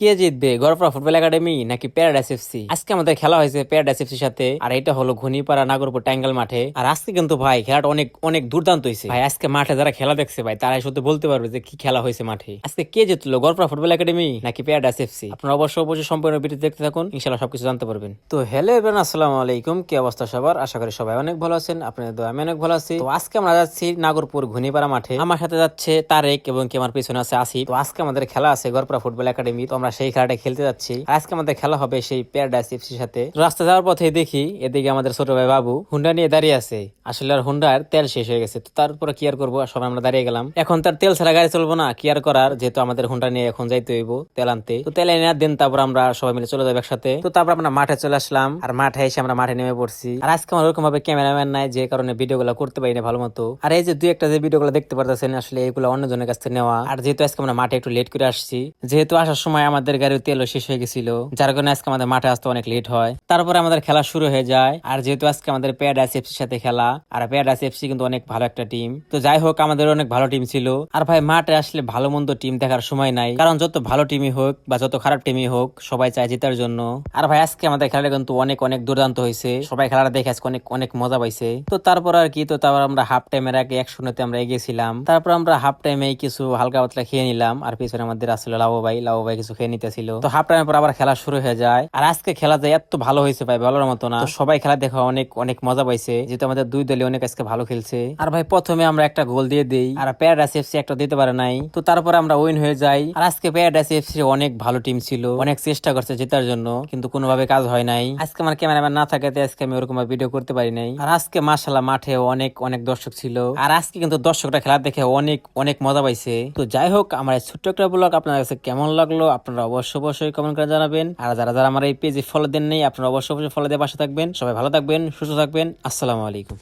কে জিতবে? Garpara football academy নাকি paradise FC আজকে আমাদের খেলা হয়েছে প্যারাডাইস এফসির সাথে। আর এটা হলো ঘনিপাড়া নাগরপুর ট্যাঙ্গেল মাঠে। আর আজকে কিন্তু ভাই, খেলাটা অনেক অনেক দুর্দান্ত হয়েছে। ভাই, আজকে মাঠে যারা খেলা দেখছে, ভাই, তারাই শুধু বলতে পারবে যে কি খেলা হয়েছে মাঠে। আজকে কে জিতলো, গড়পড়া ফুটবল একাডেমি নাকি প্যারাডাইস এফসি আপনারা অবশ্যই অবশ্যই সম্পূর্ণ ভিডিও দেখতে থাকুন ইনশাল্লাহ সবকিছু জানতে পারবেন। তো হ্যালো এবার আসসালামু আলাইকুম। কি অবস্থা সবার? আশা করি সবাই অনেক ভালো আছেন, আপনাদের দোয়া আমি অনেক ভালো আছি। তো আজকে আমরা যাচ্ছি নাগরপুর ঘনিপাড়া মাঠে। আমার সাথে যাচ্ছে তারেক এবং কি আমার পিছনে আছে আসি তো আজকে আমাদের খেলা আছে গড়পড়া ফুটবল একাডেমি। তো আমরা সেই খেলাটা খেলতে যাচ্ছি। আজকে আমাদের খেলা হবে সেই প্যারাডাইস এফসির সাথে। রাস্তা যাওয়ার পথে দেখি এদিকে আমাদের ছোট ভাই বাবু হুন্ডা নিয়ে দাঁড়িয়ে আছে। আসলে আর হুন্ডার তেল শেষ হয়ে গেছে। তো তারপরে কি আর করব? সবাই আমরা দাঁড়িয়ে গেলাম। এখন তার তেল ছাড়া গাড়ি চলবো না। কি আর করার? যেহেতু আমাদের হুন্ডা নিয়ে এখন যাইতে হইব তেল আনতে। তো তেল এনে দেন, তারপর আমরা সবাই মিলে চলে যাব একসাথে। তো তারপর আমরা মাঠে চলে আসলাম। আর মাঠে এসে আমরা মাঠে নেমে পড়ছি। আর আজকে আমার ওরকম ভাবে ক্যামেরাম্যান নাই, যে কারণে ভিডিও গুলো করতে পারি না ভালো মতো। আর এই যে দুই একটা যে ভিডিও গুলো দেখতে পারতেছেন, আসলে এগুলো অন্যজনের কাছ থেকে নেওয়া। আর যেহেতু আজকে আমরা মাঠে একটু লেট করে আসছি, যেহেতু আসার সময় আমাদের গাড়ির তেলও শেষ হয়ে গেছিল। যার কারণে আজকে আমাদের মাঠে আসতে অনেক লেট হয়। তারপরে আমাদের খেলা শুরু হয়ে যায়। আর যেহেতু আজকে আমাদের প্যারাডাইস এফসির সাথে খেলা, আর প্যারাডাইস এফসি কিন্তু অনেক ভালো একটা টিম তো যাই হোক, আমাদের অনেক ভালো টিম ছিল। আর ভাই, মাঠে আসলে ভালো মন্দ টিম দেখার সময় নাই। কারণ যত ভালো টিমই হোক বা যত খারাপ টিমই হোক, সবাই চায় জেতার জন্য। আর ভাই, আজকে আমাদের খেলাটা কিন্তু অনেক অনেক দুর্দান্ত হয়েছে। সবাই খেলাটা দেখে আজকে অনেক অনেক মজা পাইছে। তো তারপর আর কি, তো তারপর আমরা হাফ টাইমের আগে এক শূন্যতে আমরা এগিয়েছিলাম। তারপর আমরা হাফ টাইমে কিছু হালকা পাতলা খেয়ে নিলাম। আর পিছনে আমাদের আসলে লাভো ভাই। লাভো ভাই কিছু খেয়ে নিতেছিল। তো হাফ টাইমের পর আবার খেলা শুরু হয়ে যায়। আর আজকে খেলা যায় এত ভালো হয়েছে ভাই বলার মতো না। সবাই খেলা দেখা অনেক অনেক মজা পাইছে। যেহেতু আমাদের দুই দলে অনেক আজকে ভালো খেলছে। আর ভাই প্রথমে আমরা একটা গোল দিয়ে দেই। আর প্যারাডাইস এফসি একটা দিতে পারে নাই। তো তারপরে আমরা উইন হয়ে যাই। আর আজকে প্যারাডাইস এফসি অনেক ভালো টিম ছিল। অনেক চেষ্টা করছে জেতার জন্য। কিন্তু কোনোভাবে কাজ হয় নাই। আজকে আমার ক্যামেরাম্যান না থাকাতে আজকে আমি ওরকম ভিডিও করতে পারি নাই। আর আজকে মাসাল্লাহ মাঠে অনেক অনেক দর্শক ছিল। আর আজকে কিন্তু দর্শকরা খেলা দেখে অনেক অনেক মজা পাইছে। তো যাই হোক আমার ছোট্ট একটা ব্লগ আপনার কাছে কেমন লাগল? আপনারা অবশ্যই অবশ্যই কমেন্ট করে জানাবেন। আর যারা যারা আমার এই পেজে ফলো দেন নেই আপনারা অবশ্যই অবশ্যই ফলো দিয়ে পাশে থাকবেন। সবাই ভালো থাকবেন, সুস্থ থাকবেন। আসসালামু আলাইকুম।